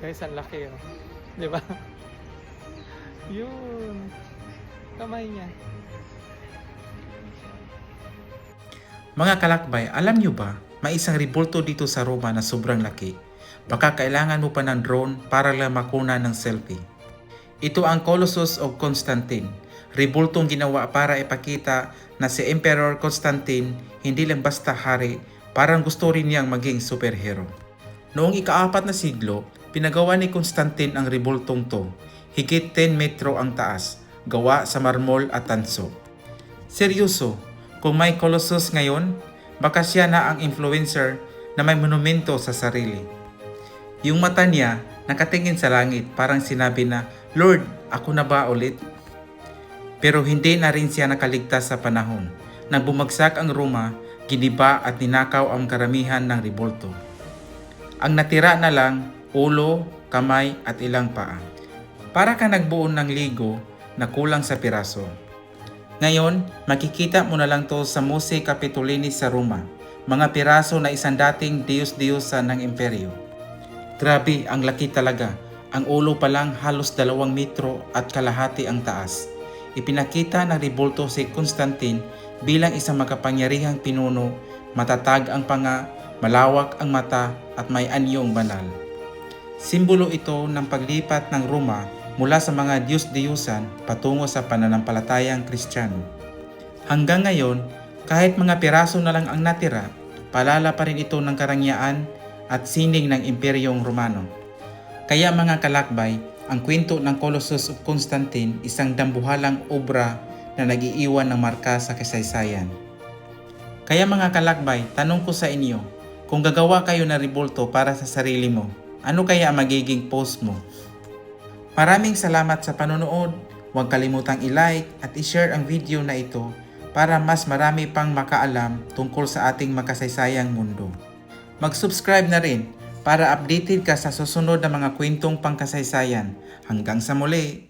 Guys, ang laki oh. Di ba? Yun. Kamay niya. Mga kalakbay, alam nyo ba, may isang rebulto dito sa Roma na sobrang laki. Baka kailangan mo pa ng drone para lang makuna ng selfie. Ito ang Colossus of Constantine. Rebultong ginawa para ipakita na si Emperor Constantine hindi lang basta hari, parang gusto rin niyang maging superhero. Noong ikaapat na siglo, pinagawa ni Constantine ang rebultong to. Higit 10 metro ang taas, gawa sa marmol at tanso. Seryoso, kung may Colossus ngayon, baka siya na ang influencer na may monumento sa sarili. Yung mata niya nakatingin sa langit parang sinabi na, Lord, ako na ba ulit? Pero hindi na rin siya nakaligtas sa panahon. Nang bumagsak ang Roma, giniba at ninakaw ang karamihan ng rebulto. Ang natira na lang, ulo, kamay at ilang paa. Para ka nagbuo ng ligo na kulang sa piraso. Ngayon, makikita mo na lang to sa Muse Capitolini sa Roma, mga piraso na isang dating Diyos-Diyosa ng imperyo. Grabe, ang laki talaga. Ang ulo pa lang halos dalawang metro at kalahati ang taas. Ipinakita ng rebulto si Constantine bilang isang makapangyarihang pinuno, matatag ang panga, malawak ang mata at may anyong banal. Simbolo ito ng paglipat ng Roma mula sa mga Diyos-Diyusan patungo sa pananampalatayang Kristiyano. Hanggang ngayon, kahit mga piraso na lang ang natira, palala pa rin ito ng karangyaan at sining ng Imperyong Romano. Kaya mga kalakbay, ang kwento ng Colossus of Constantine isang dambuhalang obra na nag-iiwan ng marka sa kasaysayan. Kaya mga kalakbay, tanong ko sa inyo, kung gagawa kayo ng rebulto para sa sarili mo, ano kaya ang magiging post mo? Maraming salamat sa panonood. Huwag kalimutang i-like at i-share ang video na ito para mas marami pang makaalam tungkol sa ating makasaysayang mundo. Mag-subscribe na rin para updated ka sa susunod na mga kwentong pangkasaysayan. Hanggang sa muli!